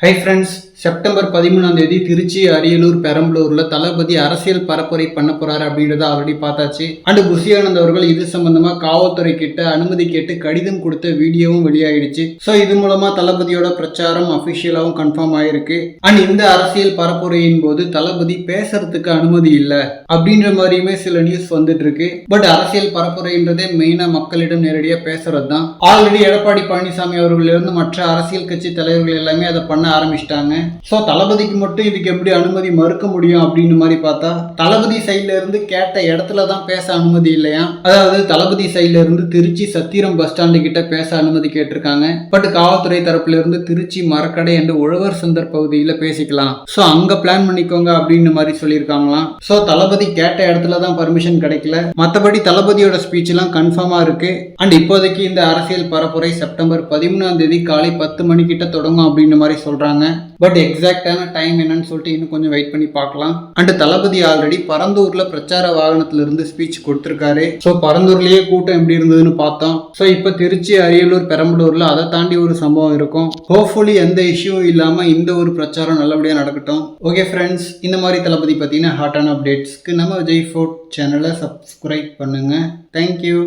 Hi friends September பதிமூணாம் தேதி திருச்சி அரியலூர் பெரம்பலூர்ல தளபதி அரசியல் பரப்புரை பண்ண போறாரு அப்படின்றத ஆல்ரெடி பார்த்தாச்சு. அண்டு புஷி அவர்கள் இது சம்பந்தமா காவல்துறை கிட்ட அனுமதி கேட்டு கடிதம் கொடுத்த வீடியோவும் வெளியாயிடுச்சு. ஸோ இது மூலமா தளபதியோட பிரச்சாரம் அபிஷியலாவும் கன்ஃபார்ம் ஆயிருக்கு. அண்ட் இந்த அரசியல் பரப்புரையின் போது தளபதி பேசுறதுக்கு அனுமதி இல்லை அப்படின்ற மாதிரியுமே சில நியூஸ் வந்துட்டு இருக்கு பட் அரசியல் பரப்புரைன்றதே மெயினா மக்களிடம் நேரடியாக பேசுறது தான் ஆல்ரெடி எடப்பாடி பழனிசாமி அவர்களிலிருந்து மற்ற அரசியல் கட்சி தலைவர்கள் எல்லாமே அதை பண்ண ஆரம்பிச்சிட்டாங்க. ஸோ தளபதிக்கு மட்டும் இதுக்கு எப்படி அனுமதி மறுக்க முடியும் அப்படின்னு மாதிரி பார்த்தா தளபதி சைட்ல இருந்து கேட்ட இடத்துல தான் பேச அனுமதி இல்லையா? அதாவது தளபதி சைட்ல இருந்து திருச்சி சத்திரம் பஸ் ஸ்டாண்டு கிட்ட பேச அனுமதி கேட்டிருக்காங்க. பட் காவல்துறை தரப்புல இருந்து திருச்சி மரக்கடை என்ற உழவர் சந்தர் பகுதியில் பேசிக்கலாம். ஸோ அங்க பிளான் பண்ணிக்கோங்க அப்படின்னு மாதிரி சொல்லியிருக்காங்களாம். ஸோ தளபதி கேட்ட இடத்துல தான் பர்மிஷன் கிடைக்கல. மற்றபடி தளபதியோட ஸ்பீச் எல்லாம் கன்ஃபார்மா இருக்கு. அண்ட் இப்போதைக்கு இந்த அரசியல் பரப்புரை செப்டம்பர் பதிமூணாம் தேதி காலை பத்து மணிக்கிட்ட தொடங்கும் அப்படின்னு மாதிரி சொல்றாங்க. பட் எக்ஸாக்டான டைம் என்னன்னு சொல்லிட்டு இன்னும் கொஞ்சம் வெயிட் பண்ணி பார்க்கலாம். அண்ட் தளபதி ஆல்ரெடி பரந்தூர்ல பிரச்சார வாகனத்துல இருந்து ஸ்பீச் கொடுத்திருக்காரு. ஸோ பரந்தூர்லயே கூட்டம் எப்படி இருந்ததுன்னு பார்த்தோம். ஸோ இப்போ திருச்சி அரியலூர் பெரம்பலூர்ல அதை தாண்டி ஒரு சம்பவம் இருக்கும். ஹோப்ஃபுல்லி எந்த இஷ்யூவும் இல்லாம இந்த ஒரு பிரச்சாரம் நல்லபடியாக நடக்கட்டும். ஓகே ஃப்ரெண்ட்ஸ் இந்த மாதிரி தளபதி பார்த்தீங்கன்னா ஹாட்டான அப்டேட்ஸ்க்கு நம்ம விஜய் ஃபோர்ட் சேனலை சப்ஸ்கிரைப் பண்ணுங்க. Thank you